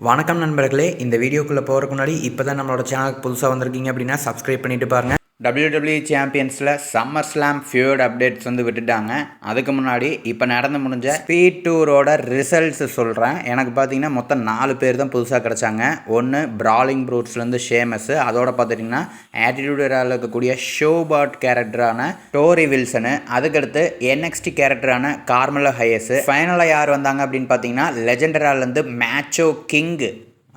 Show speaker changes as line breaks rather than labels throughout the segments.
வணக்கம் நண்பர்களே இந்த வீடியோக்குள்ளே போகிறதுக்கு முன்னாடி இப்போ தான் நம்மளோட சேனலுக்கு புதுசாக வந்திருக்கீங்க அப்படின்னா சப்ஸ்கிரைப் பண்ணிட்டு பாருங்கள் டபிள்யூடபிள்யூ சாம்பியன்ஸில் சம்மர் ஸ்லாம் ஃபியூர்ட் அப்டேட்ஸ் வந்து விட்டுட்டாங்க. அதுக்கு முன்னாடி இப்போ நடந்து முடிஞ்ச ஸ்பீட் டூரோட ரிசல்ட்ஸ் சொல்கிறேன் எனக்கு பார்த்தீங்கன்னா மொத்தம் நாலு பேர் தான் புதுசாக கிடச்சாங்க. ஒன்று ப்ராலிங் ப்ரூட்ஸ்லேருந்து ஷேமஸ் அதோட பார்த்துட்டிங்கன்னா ஆட்டிடியூடரால் இருக்கக்கூடிய ஷோபாட் கேரக்டரான டோரி வில்சனு அதுக்கடுத்து என்எக்ஸ்டி கேரக்டரான கார்மலோ ஹையஸு ஃபைனலாக யார் வந்தாங்க அப்படின்னு பார்த்தீங்கன்னா லெஜெண்டராலேருந்து மேச்சோ கிங்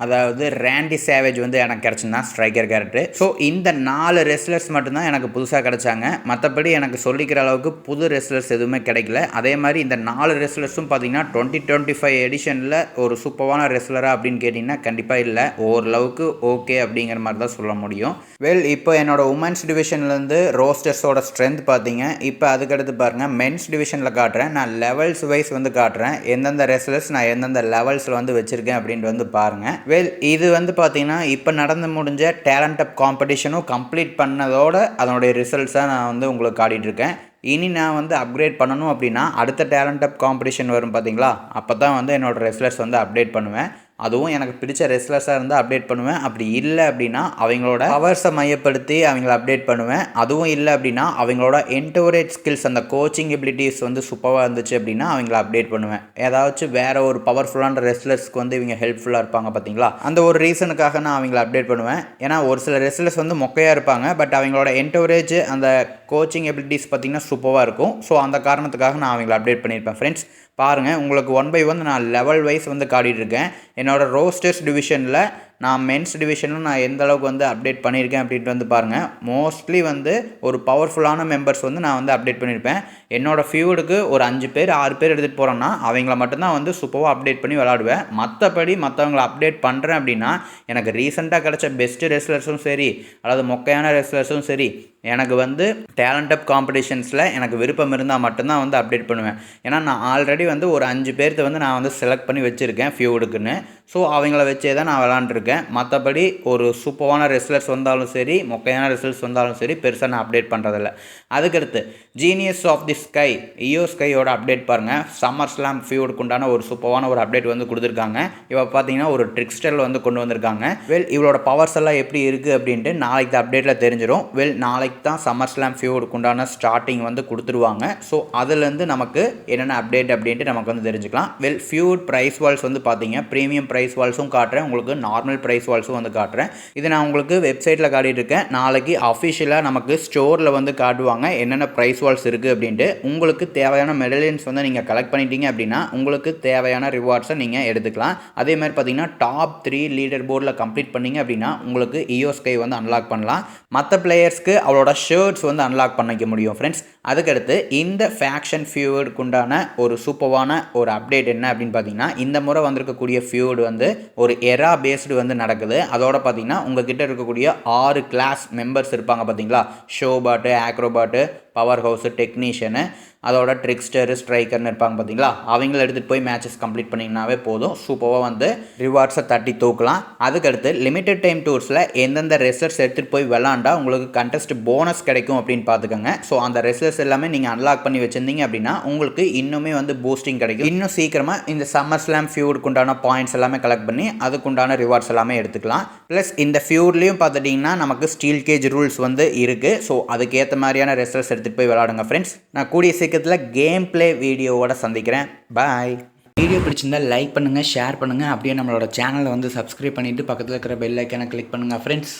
அதாவது ரேண்டி சேவேஜ் வந்து எனக்கு கிடச்சிருந்தான் ஸ்ட்ரைக்கர் கேரக்டர் ஸோ இந்த நாலு ரெஸ்லர்ஸ் மட்டும்தான் எனக்கு புதுசாக கிடச்சாங்க. மற்றபடி எனக்கு சொல்லிக்கிற அளவுக்கு புது ரெஸ்லர்ஸ் எதுவுமே கிடைக்கல. அதே மாதிரி இந்த நாலு ரெஸ்லர்ஸும் பார்த்தீங்கன்னா டுவெண்ட்டி டுவெண்ட்டி ஃபைவ் எடிஷனில் ஒரு சூப்பரான ரெஸ்லராக அப்படின்னு கேட்டிங்கன்னா கண்டிப்பாக இல்லை. ஓரளவுக்கு ஓகே அப்படிங்கிற மாதிரி தான் சொல்ல முடியும். வெல் இப்போ என்னோடய உமன்ஸ் டிவிஷன்லேருந்து ரோஸ்டர்ஸோட ஸ்ட்ரென்த் பார்த்தீங்க இப்போ அதுக்கடுத்து பாருங்கள் மென்ஸ் டிவிஷனில் காட்டுறேன். நான் லெவல்ஸ் வைஸ் வந்து காட்டுறேன். எந்தெந்த ரெஸ்லர்ஸ் நான் எந்தெந்த லெவல்ஸில் வந்து வச்சுருக்கேன் அப்படின்ட்டு வந்து பாருங்கள் வெல் இது வந்து பார்த்தீங்கன்னா இப்போ நடந்து முடிஞ்ச டேலண்ட் அப் காம்படிஷனும் கம்ப்ளீட் பண்ணதோட அதனுடைய ரிசல்ட்ஸாக நான் வந்து உங்களுக்கு காட்டிகிட்டு இருக்கேன். இனி நான் வந்து அப்கிரேட் பண்ணணும் அப்படின்னா அடுத்த டேலண்ட் அப் காம்படிஷன் வரும் பார்த்தீங்களா அப்போ தான் வந்து என்னோடய ரெஸ்லர்ஸ் வந்து அப்டேட் பண்ணுவேன். அதுவும் எனக்கு பிடிச்ச ரெஸ்லர்ஸாக இருந்தால் அப்டேட் பண்ணுவேன். அப்படி இல்லை அப்படின்னா அவங்களோட பவர்ஸை மையப்படுத்தி அவங்கள அப்டேட் பண்ணுவேன். அதுவும் இல்லை அப்படின்னா அவங்களோட என்டோரேஜ் ஸ்கில்ஸ் அந்த கோச்சிங் எபிலிட்டிஸ் வந்து சூப்பராக இருந்துச்சு அப்படின்னா அவங்கள அப்டேட் பண்ணுவேன். ஏதாச்சும் வேறு ஒரு பவர்ஃபுல்லான ரெஸ்லர்ஸ்க்கு வந்து இவங்க ஹெல்ப்ஃபுல்லாக இருப்பாங்க பார்த்தீங்களா அந்த ஒரு ரீசனுக்காக நான் அவங்கள அப்டேட் பண்ணுவேன். ஏன்னா ஒரு சில ரெஸ்லர்ஸ் வந்து மொக்கையாக இருப்பாங்க. பட் அவங்களோட என்டோரேஜ் அந்த கோச்சிங் எபிலிட்டிஸ் பார்த்திங்கன்னா சூப்பராக இருக்கும். ஸோ அந்த காரணத்துக்காக நான் அவங்கள அப்டேட் பண்ணியிருப்பேன் ஃப்ரெண்ட்ஸ் பாருங்கள் உங்களுக்கு ஒன் பை ஒன் நான் லெவல் வைஸ் வந்து காட்டிகிட்ருக்கேன் என்னோடய ரோஸ்டர்ஸ் டிவிஷனில் நான் மென்ஸ் டிவிஷனும் நான் எந்த அளவுக்கு வந்து அப்டேட் பண்ணியிருக்கேன் அப்படின்ட்டு வந்து பாருங்கள் மோஸ்ட்லி வந்து ஒரு பவர்ஃபுல்லான மெம்பர்ஸ் வந்து நான் வந்து அப்டேட் பண்ணியிருப்பேன். என்னோடய ஃபியூடுக்கு ஒரு அஞ்சு பேர் ஆறு பேர் எடுத்துகிட்டு போகிறேன்னா அவங்கள மட்டும்தான் வந்து சூப்பராக அப்டேட் பண்ணி விளாடுவேன் மற்றபடி மற்றவங்கள அப்டேட் பண்ணுறேன் அப்படின்னா எனக்கு ரீசெண்டாக கிடச்ச பெஸ்ட்டு ரெஸ்லர்ஸும் சரி அல்லது மொக்கையான ரெஸ்லர்ஸும் சரி எனக்கு வந்து டேலண்ட் அப் காம்படிஷன்ஸில் எனக்கு விருப்பம் இருந்தால் மட்டும்தான் வந்து அப்டேட் பண்ணுவேன். ஏன்னா நான் ஆல்ரெடி வந்து ஒரு அஞ்சு பேர்த்த வந்து நான் வந்து செலக்ட் பண்ணி வச்சுருக்கேன் ஃபியூடுக்குன்னு ஸோ அவங்கள வச்சே தான் நான் விளாண்டுருக்கேன் மற்றபடி ஒரு சூப்பரான ரெஸ்லர்ஸ் வந்தாலும் சரி மொக்கையான ரிசல்ட்ஸ் வந்தாலும் சரி பெருசாக நான் அப்டேட் பண்ணுறதில்ல அதுக்கடுத்து ஜீனியஸ் ஆஃப் தி ஸ்கை இயோ ஸ்கையோட அப்டேட் பாருங்கள் சம்மர் ஸ்லாம் ஃபியூடுக்கு உண்டான ஒரு சூப்பரான ஒரு அப்டேட் வந்து கொடுத்துருக்காங்க. இவ பார்த்தீங்கன்னா ஒரு ட்ரிக்ஸ்டரில் வந்து கொண்டு வந்திருக்காங்க. வெல் இவளோட பவர்ஸ் எல்லாம் எப்படி இருக்குது அப்படின்ட்டு நாளைக்கு அப்டேட்டில் தெரிஞ்சிடும் வெல் நாளைக்கு தான் சம்மர் ஸ்லாம் ஃபியூடுக்கு உண்டான ஸ்டார்டிங் வந்து கொடுத்துருவாங்க. ஸோ அதுலேருந்து நமக்கு என்னென்ன அப்டேட் அப்படின்ட்டு நமக்கு வந்து தெரிஞ்சுக்கலாம். வெல் ஃபியூட் ப்ரைஸ் வால்ஸ் வந்து பார்த்தீங்க ப்ரீமியம் ப்ரைஸ் வால்ஸும் காட்டுறேன். உங்களுக்கு நார்மல் ப்ரைஸ் வால்ஸும் வந்து காட்டுறேன். இது நான் உங்களுக்கு வெப்சைட்டில் காட்டிட்டு இருக்கேன். நாளைக்கு அஃபிஷியலாக நமக்கு ஸ்டோரில் வந்து காட்டுவாங்க. என்னென்ன ப்ரைஸ் வால்ஸ் இருக்குது அப்படின்ட்டு உங்களுக்கு தேவையான மெடலியன்ஸ் வந்து நீங்கள் கலெக்ட் பண்ணிட்டீங்க அப்படின்னா உங்களுக்கு தேவையான ரிவார்ட்ஸை நீங்கள் எடுத்துக்கலாம். அதே மாதிரி பார்த்தீங்கன்னா டாப் த்ரீ லீடர் போர்டில் கம்ப்ளீட் பண்ணீங்க அப்படின்னா உங்களுக்கு இயோஸ்கை வந்து அன்லாக் பண்ணலாம். மற்ற பிளேயர்ஸ்க்கு அவளோட ஷர்ட்ஸ் வந்து அன்லாக் பண்ணிக்க முடியும் ஃப்ரெண்ட்ஸ் அதுக்கடுத்து இந்த ஃபேக்ஷன் ஃபியூடுக்கு உண்டான ஒரு சூப்பர்வான ஒரு அப்டேட் என்ன அப்படின்னு பார்த்தீங்கன்னா இந்த முறை வந்திருக்கக்கூடிய ஃபியூடு வந்து ஒரு எரா பேஸ்டு வந்து நடக்குது. அதோட பார்த்தீங்கன்னா உங்ககிட்ட இருக்கக்கூடிய ஆறு கிளாஸ் மெம்பர்ஸ் இருப்பாங்க பார்த்தீங்களா ஷோபாட்டு ஆக்ரோபாட்டு பவர் ஹவுஸு டெக்னீஷியனு அதோட ட்ரிக்ஸ்டரு ஸ்ட்ரைக்கர்னு இருப்பாங்க பார்த்தீங்களா அவங்கள எடுத்துகிட்டு போய் மேட்சஸ் கம்ப்ளீட் பண்ணிங்கனாவே போதும். சூப்பராக வந்து ரிவார்ட்ஸை தட்டி தூக்கலாம். அதுக்கடுத்து லிமிடெட் டைம் டூர்ஸில் எந்தெந்த ரெசர்ஸ் எடுத்துகிட்டு போய் விளாண்டு உங்களுக்கு கண்டெஸ்ட் போனஸ் கிடைக்கும் அப்படின்னு பார்த்துக்கோங்க. ஸோ அந்த ரெசல்ஸ் எல்லாமே நீங்கள் அன்லாக் பண்ணி வச்சுருந்தீங்க அப்படின்னா உங்களுக்கு இன்னுமே வந்து பூஸ்டிங் கிடைக்கும். இன்னும் சீக்கிரமாக இந்த சம்மர் ஸ்லாம் ஃபியூடுக்கு உண்டான பாயிண்ட்ஸ் எல்லாமே கலெக்ட் பண்ணி அதுக்குண்டான ரிவார்ட்ஸ் எல்லாமே எடுத்துக்கலாம். ப்ளஸ் இந்த ஃபியூட்லேயும் பார்த்துட்டிங்கன்னா நமக்கு ஸ்டீல் கேஜ் ரூல்ஸ் வந்து இருக்குது ஸோ அதுக்கேற்ற மாதிரியான ரெசல்ஸ் எடுத்துகிட்டு போய் விளாடுங்க ஃப்ரெண்ட்ஸ் நான் கூடிய சீக்கிரத்தில் கேம் ப்ளே வீடியோவோட சந்திக்கிறேன். பாய் வீடியோ பிடிச்சிருந்தா லைக் பண்ணுங்கள் ஷேர் பண்ணுங்கள் அப்படியே நம்மளோட சேனலை வந்து சப்ஸ்கிரைப் பண்ணிவிட்டு பக்கத்தில் இருக்கிற பெல் ஐக்கனை கிளிக் பண்ணுங்கள் ஃப்ரெண்ட்ஸ்